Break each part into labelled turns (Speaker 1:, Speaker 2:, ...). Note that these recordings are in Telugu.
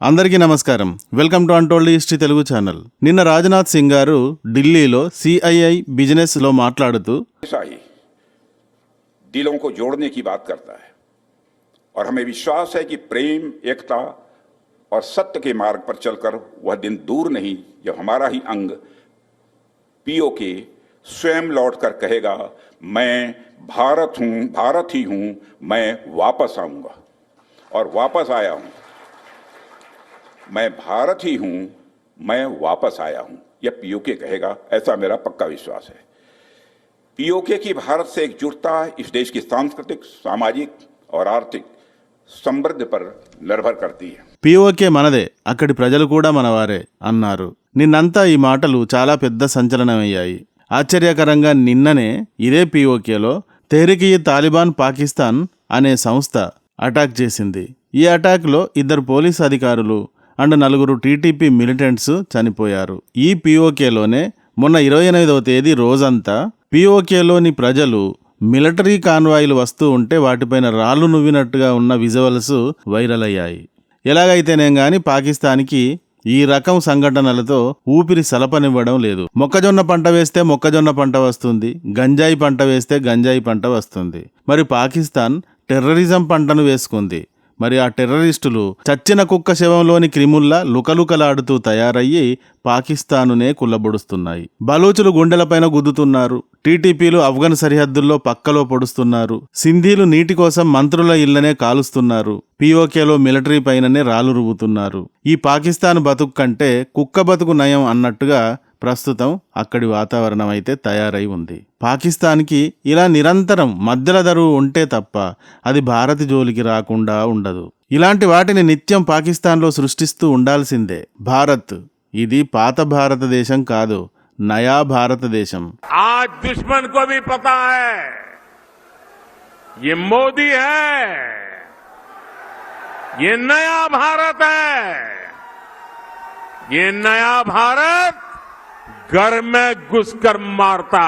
Speaker 1: అందరికీ నమస్కారం welcome to untold history Telugu channel నిన్న రాజ్నాథ్ సింగ్ గారు ఢిల్లీలో సిఐఐ బిజినెస్ లో మాట్లాడుతూ
Speaker 2: ऐसा ही दिलों को जोड़ने की बात करता है और हमें विश्वास है कि प्रेम एकता और सत्य के मार्ग पर चलकर वह दिन दूर नहीं जब हमारा ही अंग पीओ के स्वयं लौटकर कहेगा मैं भारत हूं भारत ही हूं मैं वापस आऊंगा और वापस आया हूं मैं भारत ही हूं मैं वापस आया हूं यह पीओके कहेगा ऐसा मेरा पक्का विश्वास है पीओके की भारत से एकजुटता इस देश की सांस्कृतिक सामाजिक और आर्थिक समृद्धि पर निर्भर करती है
Speaker 1: పిఓకే మనదే అక్కడి ప్రజలు కూడా మనవారే అన్నారు నిన్నంతా ఈ మాటలు చాలా పెద్ద సంచలనమయ్యాయి ఆశ్చర్యకరంగా నిన్ననే ఇదే పిఓకేలో తెహ్రిక్ ఈ తాలిబాన్ పాకిస్తాన్ అనే సంస్థ అటాక్ చేసింది ఈ అటాక్లో ఇద్దరు పోలీస్ అధికారులు అండ్ నలుగురు టీటీపీ మిలిటెంట్స్ చనిపోయారు. ఈ పిఓకేలోనే మొన్న ఇరవై ఎనిమిదవ తేదీ రోజంతా పిఓకేలోని ప్రజలు మిలిటరీ కాన్వాయిలు వస్తూ ఉంటే వాటిపైన రాళ్ళు నువ్వినట్టుగా ఉన్న విజువల్స్ వైరల్ అయ్యాయి. ఎలాగైతేనేం కానీ పాకిస్తాన్కి ఈ రకం సంఘటనలతో ఊపిరి సలపనివ్వడం లేదు. మొక్కజొన్న పంట వేస్తే మొక్కజొన్న పంట వస్తుంది. గంజాయి పంట వేస్తే గంజాయి పంట వస్తుంది. మరి పాకిస్తాన్ టెర్రరిజం పంటను వేసుకుంది. మరి ఆ టెర్రరిస్టులు చచ్చిన కుక్క శవంలోని క్రిముల్లా లుకలుకలాడుతూ తయారయ్యి పాకిస్తానునే కుల్లబొడుస్తున్నాయి బలూచులు గుండెలపైన గుద్దుతున్నారు. టీటీపీలు ఆఫ్ఘన్ సరిహద్దుల్లో పక్కలో పొడుస్తున్నారు. సింధీలు నీటి కోసం మంత్రుల ఇళ్ళనే కాలుస్తున్నారు. పీఓకేలో మిలిటరీ పైననే రాళ్ళు రువ్వుతున్నారు. ఈ పాకిస్తాన్ బతుకు కంటే కుక్క బతుకు నయం అన్నట్టుగా ప్రస్తుతం అక్కడి వాతావరణం అయితే తయారై ఉంది పాకిస్తాన్కి ఇలా నిరంతరం మధ్యల దరువు ఉంటే తప్ప అది భారత్ జోలికి రాకుండా ఉండదు ఇలాంటి వాటిని నిత్యం పాకిస్తాన్లో సృష్టిస్తూ ఉండాల్సిందే భారత్ ఇది పాత భారతదేశం కాదు నయా భారతదేశం
Speaker 3: आज दुश्मन को भी पता है ये मोदी है ये नया भारत है ये नया भारत గర్మే గుస్కర్ మారతా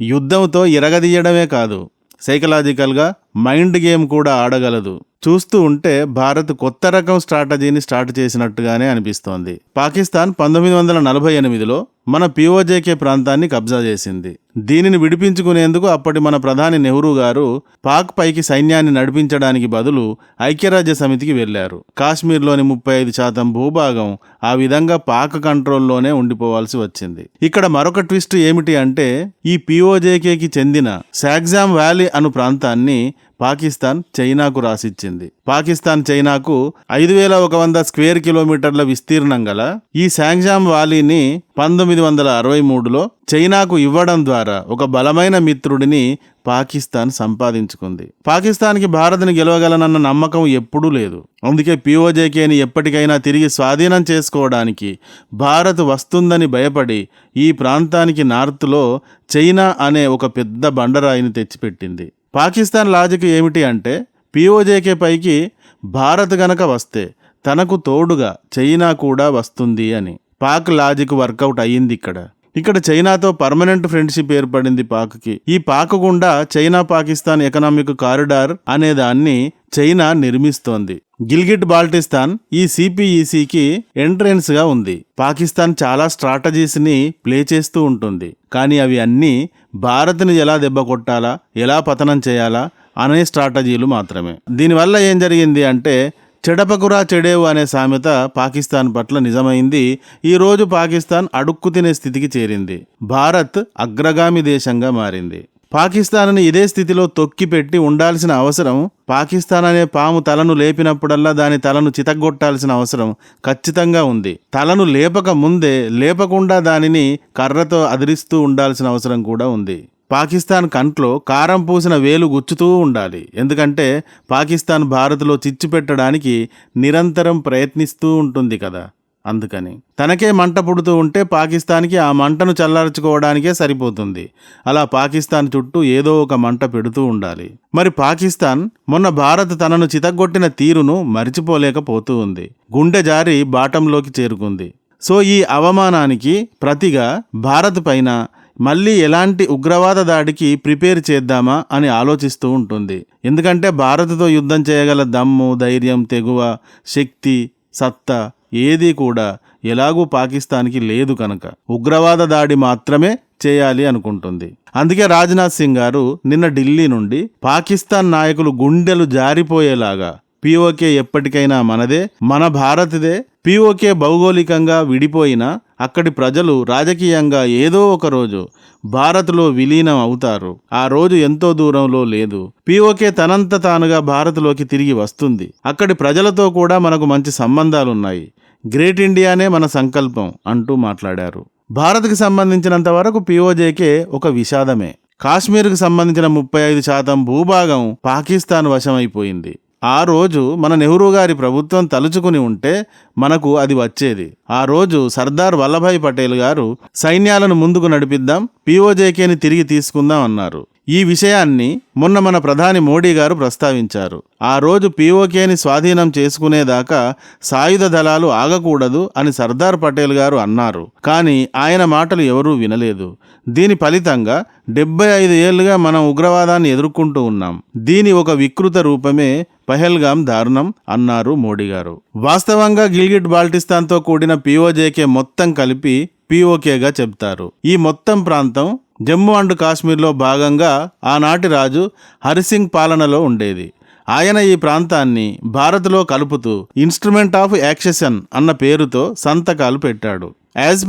Speaker 1: యుద్ధంతో ఇరగదీయడమే కాదు సైకలాజికల్గా మైండ్ గేమ్ కూడా ఆడగలదు. చూస్తూ ఉంటే భారత్ కొత్త రకం స్ట్రాటజీని స్టార్ట్ చేసినట్టుగానే అనిపిస్తోంది. పాకిస్తాన్ పంతొమ్మిది వందల నలభై ఎనిమిదిలో మన పిఓజేకే ప్రాంతాన్ని కబ్జా చేసింది. దీనిని విడిపించుకునేందుకు అప్పటి మన ప్రధాని నెహ్రూ గారు పాక్ పైకి సైన్యాన్ని నడిపించడానికి బదులు ఐక్యరాజ్య సమితికి వెళ్ళారు కాశ్మీర్లోని ముప్పై ఐదు శాతం భూభాగం ఆ విధంగా పాక్ కంట్రోల్లోనే ఉండిపోవాల్సి వచ్చింది. ఇక్కడ మరొక ట్విస్ట్ ఏమిటి అంటే ఈ పిఓజేకేకి చెందిన శాగ్జామ్ వ్యాలీ అను ప్రాంతాన్ని పాకిస్తాన్ చైనాకు రాసిచ్చింది. పాకిస్తాన్ చైనాకు ఐదు వేల ఒక వంద స్క్వేర్ కిలోమీటర్ల విస్తీర్ణం గల ఈ శాంగ్జామ్ వాలీని పంతొమ్మిది వందల అరవై మూడులో చైనాకు ఇవ్వడం ద్వారా ఒక బలమైన మిత్రుడిని పాకిస్తాన్ సంపాదించుకుంది. పాకిస్తాన్కి భారత్ని గెలవగలనన్న నమ్మకం ఎప్పుడూ లేదు. అందుకే పిఓజేకేని ఎప్పటికైనా తిరిగి స్వాధీనం చేసుకోవడానికి భారత్ వస్తుందని భయపడి ఈ ప్రాంతానికి నార్త్లో చైనా అనే ఒక పెద్ద బండరాయిని తెచ్చిపెట్టింది. పాకిస్తాన్ లాజిక్ ఏమిటి అంటే పిఓజేకే పైకి భారత్ గనక వస్తే తనకు తోడుగా చైనా కూడా వస్తుంది అని. పాక్ లాజిక్ వర్కౌట్ అయ్యింది ఇక్కడ. ఇక్కడ చైనాతో పర్మనెంట్ ఫ్రెండ్షిప్ ఏర్పడింది పాక్కి. ఈ పాక్ గుండా చైనా పాకిస్తాన్ ఎకనామిక్ కారిడార్ అనే దాన్ని చైనా నిర్మిస్తోంది. గిల్గిట్ బాల్టిస్తాన్ ఈ సిపిఈసికి ఎంట్రెన్స్గా ఉంది. పాకిస్తాన్ చాలా స్ట్రాటజీస్ని ప్లే చేస్తూ ఉంటుంది. కానీ అవి అన్నీ భారత్ని ఎలా దెబ్బ కొట్టాలా ఎలా పతనం చేయాలా అనే స్ట్రాటజీలు మాత్రమే. దీనివల్ల ఏం జరిగింది అంటే చెడపకురా చెడేవు అనే సామెత పాకిస్తాన్ పట్ల నిజమైంది. ఈ రోజు పాకిస్తాన్ అడుక్కు తినే స్థితికి చేరింది. భారత్ అగ్రగామి దేశంగా మారింది. పాకిస్తాన్ని ఇదే స్థితిలో తొక్కిపెట్టి ఉండాల్సిన అవసరం పాకిస్తాన్ అనే పాము తలను లేపినప్పుడల్లా దాని తలను చితగ్గొట్టాల్సిన అవసరం ఖచ్చితంగా ఉంది. తలను లేపక ముందే లేపకుండా దానిని కర్రతో అదిరిస్తూ ఉండాల్సిన అవసరం కూడా ఉంది. పాకిస్తాన్ కంట్లో కారం పూసిన వేలు గుచ్చుతూ ఉండాలి. ఎందుకంటే పాకిస్తాన్ భారత్లో చిచ్చు పెట్టడానికి నిరంతరం ప్రయత్నిస్తూ ఉంటుంది కదా. అందుకని తనకే మంట పుడుతూ ఉంటే పాకిస్తాన్కి ఆ మంటను చల్లార్చుకోవడానికే సరిపోతుంది. అలా పాకిస్తాన్ చుట్టూ ఏదో ఒక మంట పెడుతూ ఉండాలి. మరి పాకిస్తాన్ మొన్న భారత్ తనను చితగ్గొట్టిన తీరును మరిచిపోలేకపోతూ ఉంది. గుండె జారి బాటంలోకి చేరుకుంది. సో ఈ అవమానానికి ప్రతిగా భారత్ పైన మళ్ళీ ఎలాంటి ఉగ్రవాద దాడికి ప్రిపేర్ చేద్దామా అని ఆలోచిస్తూ ఉంటుంది. ఎందుకంటే భారత్తో యుద్ధం చేయగల దమ్ము ధైర్యం తెగువ శక్తి సత్తా ఏదీ కూడా ఎలాగూ పాకిస్తాన్కి లేదు కనుక. ఉగ్రవాద దాడి మాత్రమే చేయాలి అనుకుంటుంది. అందుకే రాజ్నాథ్ సింగ్ గారు నిన్న ఢిల్లీ నుండి పాకిస్తాన్ నాయకులు గుండెలు జారిపోయేలాగా పిఓకే ఎప్పటికైనా మనదే మన భారత్దే పిఓకే భౌగోళికంగా విడిపోయినా అక్కడి ప్రజలు రాజకీయంగా ఏదో ఒక రోజు భారత్లో విలీనం అవుతారు. ఆ రోజు ఎంతో దూరంలో లేదు. పిఓకే తనంత తానుగా భారత్లోకి తిరిగి వస్తుంది. అక్కడి ప్రజలతో కూడా మనకు మంచి సంబంధాలున్నాయి. గ్రేట్ ఇండియానే మన సంకల్పం అంటూ మాట్లాడారు. భారత్కి సంబంధించినంత వరకు పిఓజేకే ఒక విషాదమే. కాశ్మీర్కు సంబంధించిన ముప్పై ఐదు శాతం భూభాగం పాకిస్తాన్ వశమైపోయింది. ఆ రోజు మన నెహ్రూ గారి ప్రభుత్వం తలుచుకుని ఉంటే మనకు అది వచ్చేది. ఆ రోజు సర్దార్ వల్లభాయ్ పటేల్ గారు సైన్యాలను ముందుకు నడిపిద్దాం పిఓజేకేని తిరిగి తీసుకుందాం అన్నారు. ఈ విషయాన్ని మొన్న మన ప్రధాని మోడీ గారు ప్రస్తావించారు. ఆ రోజు పీఓకేని స్వాధీనం చేసుకునేదాకా సాయుధ దళాలు ఆగకూడదు అని సర్దార్ పటేల్ గారు అన్నారు. కానీ ఆయన మాటలు ఎవరూ వినలేదు. దీని ఫలితంగా డెబ్బై ఐదు ఏళ్ళుగా మనం ఉగ్రవాదాన్ని ఎదుర్కొంటూ ఉన్నాం. దీని ఒక వికృత రూపమే పహల్గాం దారుణం అన్నారు మోడీ గారు. వాస్తవంగా గిల్గిట్ బాల్టిస్తాన్తో కూడిన పీఓజేకే మొత్తం కలిపి పీఓకేగా చెప్తారు. ఈ మొత్తం ప్రాంతం జమ్మూ అండ్ కాశ్మీర్లో భాగంగా ఆనాటి రాజు హరిసింగ్ పాలనలో ఉండేది. ఆయన ఈ ప్రాంతాన్ని భారత్లో కలుపుతూ ఇన్స్ట్రుమెంట్ ఆఫ్ యాక్సెషన్ అన్న పేరుతో సంతకాలు పెట్టాడు. యాజ్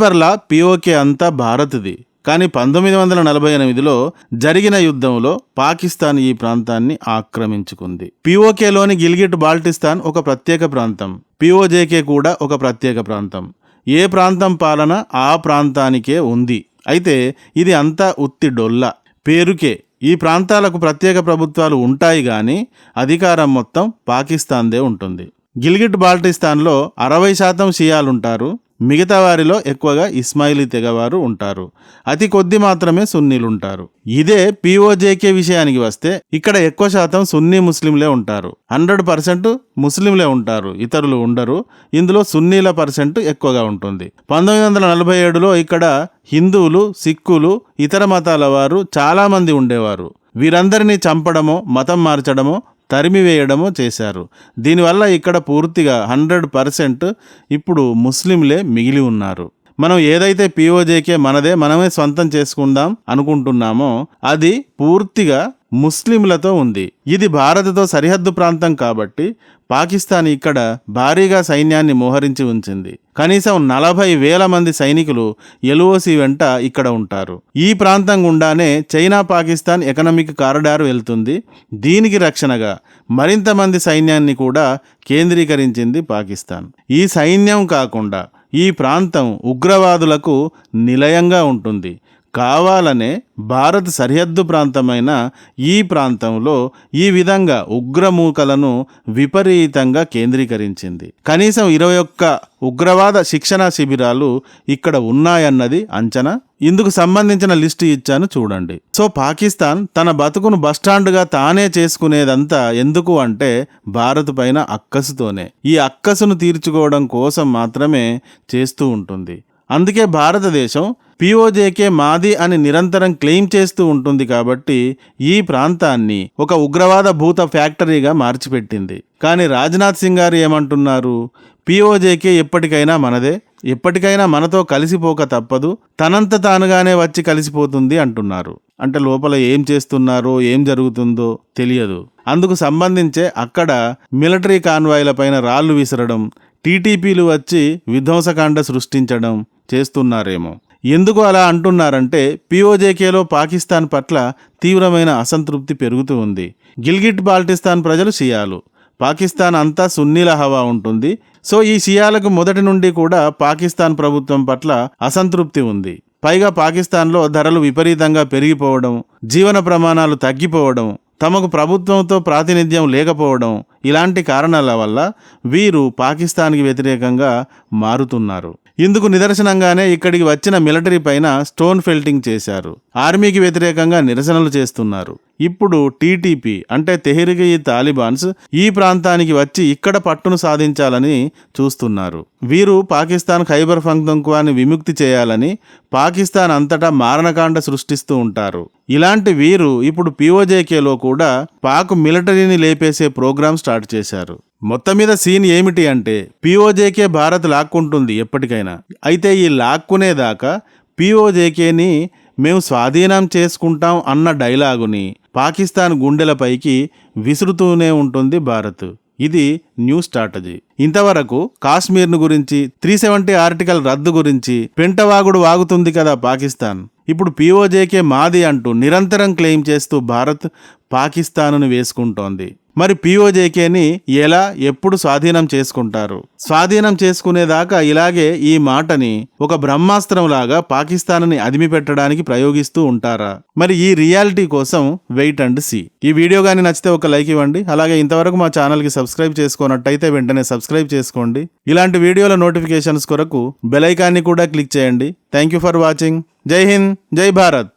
Speaker 1: పిఓకే అంతా భారత్ది. కానీ పంతొమ్మిది వందల నలభై ఎనిమిదిలో జరిగిన యుద్ధంలో పాకిస్తాన్ ఈ ప్రాంతాన్ని ఆక్రమించుకుంది. పిఓకేలోని గిల్గిట్ బాల్టిస్తాన్ ఒక ప్రత్యేక ప్రాంతం. పిఓజేకే కూడా ఒక ప్రత్యేక ప్రాంతం. ఏ ప్రాంతం పాలన ఆ ప్రాంతానికే ఉంది. అయితే ఇది అంతా ఉత్తి డొల్ల. పేరుకే ఈ ప్రాంతాలకు ప్రత్యేక ప్రభుత్వాలు ఉంటాయి కానీ అధికారం మొత్తం పాకిస్తాన్దే ఉంటుంది. గిల్గిట్ బాల్టిస్తాన్లో అరవై శాతం షియాలుంటారు. మిగతా వారిలో ఎక్కువగా ఇస్మాయిలీ తెగవారు ఉంటారు. అతి కొద్ది మాత్రమే సున్నీలు ఉంటారు. ఇదే పిఓజేకే విషయానికి వస్తే ఇక్కడ ఎక్కువ శాతం సున్నీ ముస్లింలే ఉంటారు. హండ్రెడ్ పర్సెంట్ ముస్లింలే ఉంటారు. ఇతరులు ఉండరు. ఇందులో సున్నీల పర్సెంట్ ఎక్కువగా ఉంటుంది. పంతొమ్మిది వందల నలభై ఏడులో ఇక్కడ హిందువులు సిక్కులు ఇతర మతాల వారు చాలామంది ఉండేవారు. వీరందరినీ చంపడమో మతం మార్చడమో తరిమివేయడమో చేశారు. దీనివల్ల ఇక్కడ పూర్తిగా హండ్రెడ్ పర్సెంట్ ఇప్పుడు ముస్లింలే మిగిలి ఉన్నారు. మనం ఏదైతే పిఓజేకే మనదే మనమే సొంతం చేసుకుందాం అనుకుంటున్నామో అది పూర్తిగా ముస్లింలతో ఉంది. ఇది భారత్తో సరిహద్దు ప్రాంతం కాబట్టి పాకిస్తాన్ ఇక్కడ భారీగా సైన్యాన్ని మోహరించి ఉంచింది. కనీసం నలభై వేల మంది సైనికులు ఎల్ఓసి వెంట ఇక్కడ ఉంటారు. ఈ ప్రాంతం గుండానే చైనా పాకిస్తాన్ ఎకనామిక్ కారిడార్ వెళ్తుంది. దీనికి రక్షణగా మరింత మంది సైన్యాన్ని కూడా కేంద్రీకరించింది పాకిస్తాన్. ఈ సైన్యం కాకుండా ఈ ప్రాంతం ఉగ్రవాదులకు నిలయంగా ఉంటుంది. కావాలనే భారత్ సరిహద్దు ప్రాంతమైన ఈ ప్రాంతంలో ఈ విధంగా ఉగ్రమూకలను విపరీతంగా కేంద్రీకరించింది. కనీసం ఇరవై ఒక్క ఉగ్రవాద శిక్షణా శిబిరాలు ఇక్కడ ఉన్నాయన్నది అంచనా. ఇందుకు సంబంధించిన లిస్టు ఇచ్చాను చూడండి. సో పాకిస్తాన్ తన బతుకును బస్టాండ్గా తానే చేసుకునేదంతా ఎందుకు అంటే భారత్ పైన అక్కసుతోనే. ఈ అక్కసును తీర్చుకోవడం కోసం మాత్రమే చేస్తూ ఉంటుంది. అందుకే భారతదేశం పిఓజేకే మాది అని నిరంతరం క్లెయిమ్ చేస్తూ ఉంటుంది కాబట్టి ఈ ప్రాంతాన్ని ఒక ఉగ్రవాద భూత ఫ్యాక్టరీగా మార్చిపెట్టింది. కానీ రాజ్నాథ్ సింగ్ గారు ఏమంటున్నారు? పిఓజేకే ఎప్పటికైనా మనదే. ఎప్పటికైనా మనతో కలిసిపోక తప్పదు. తనంత తానుగానే వచ్చి కలిసిపోతుంది అంటున్నారు. అంటే లోపల ఏం చేస్తున్నారో ఏం జరుగుతుందో తెలియదు. అందుకు సంబంధించే అక్కడ మిలిటరీ కాన్వాయ్ల పైన రాళ్ళు విసరడం టీటీపీలు వచ్చి విధ్వంసకాండ సృష్టించడం చేస్తున్నారేమో. ఎందుకు అలా అంటున్నారంటే పిఓజేకేలో పాకిస్తాన్ పట్ల తీవ్రమైన అసంతృప్తి పెరుగుతూ ఉంది. గిల్గిట్ బాల్టిస్తాన్ ప్రజలు షియాలు. పాకిస్తాన్ అంతా సున్నీల హవా ఉంటుంది. సో ఈ షియాలకు మొదటి నుండి కూడా పాకిస్తాన్ ప్రభుత్వం పట్ల అసంతృప్తి ఉంది. పైగా పాకిస్తాన్లో ధరలు విపరీతంగా పెరిగిపోవడం జీవన ప్రమాణాలు తగ్గిపోవడం తమకు ప్రభుత్వంతో ప్రాతినిధ్యం లేకపోవడం ఇలాంటి కారణాల వల్ల వీరు పాకిస్తాన్కి వ్యతిరేకంగా మారుతున్నారు. ఇందుకు నిదర్శనంగానే ఇక్కడికి వచ్చిన మిలిటరీ పైన స్టోన్ ఫెల్టింగ్ చేశారు. ఆర్మీకి వ్యతిరేకంగా నిరసనలు చేస్తున్నారు. ఇప్పుడు టీటీపీ అంటే తెహ్రీక్ తాలిబాన్స్ ఈ ప్రాంతానికి వచ్చి ఇక్కడ పట్టును సాధించాలని చూస్తున్నారు. వీరు పాకిస్తాన్ ఖైబర్ పంక్తుంక్వాని విముక్తి చేయాలని పాకిస్తాన్ అంతటా మారణకాండ సృష్టిస్తూ ఉంటారు. ఇలాంటి వీరు ఇప్పుడు పిఓజేకేలో కూడా పాక్ మిలిటరీని లేపేసే ప్రోగ్రాం స్టార్ట్ చేశారు. మొత్తం మీద సీన్ ఏమిటి అంటే పిఓజేకే భారత్ లాక్కుంటుంది ఎప్పటికైనా. అయితే ఈ లాక్కునేదాకా పిఓజేకేని మేము స్వాధీనం చేసుకుంటాం అన్న డైలాగుని పాకిస్తాన్ గుండెలపైకి విసురుతూనే ఉంటుంది భారత్. ఇది న్యూ స్ట్రాటజీ. ఇంతవరకు కాశ్మీర్ను గురించి త్రీ సెవెంటీ ఆర్టికల్ రద్దు గురించి పెంటవాగుడు వాగుతుంది కదా పాకిస్తాన్. ఇప్పుడు పీఓజేకే మాది అంటూ నిరంతరం క్లెయిమ్ చేస్తూ భారత్ పాకిస్తాన్ను వేసుకుంటోంది. మరి పిఓజేకేని ఎలా ఎప్పుడు స్వాధీనం చేసుకుంటారు? స్వాధీనం చేసుకునేదాకా ఇలాగే ఈ మాటని ఒక బ్రహ్మాస్త్రం లాగా పాకిస్తాన్ని అదిమి పెట్టడానికి ప్రయోగిస్తూ ఉంటారా? మరి ఈ రియాలిటీ కోసం వెయిట్ అండ్ సి. ఈ వీడియో కానీ నచ్చితే ఒక లైక్ ఇవ్వండి. అలాగే ఇంతవరకు మా ఛానల్కి సబ్స్క్రైబ్ చేసుకున్నట్టయితే వెంటనే సబ్స్క్రైబ్ చేసుకోండి. ఇలాంటి వీడియోల నోటిఫికేషన్స్ కొరకు బెలైకాన్ని కూడా క్లిక్ చేయండి. Thank you for watching. జై హింద్ జై భారత్.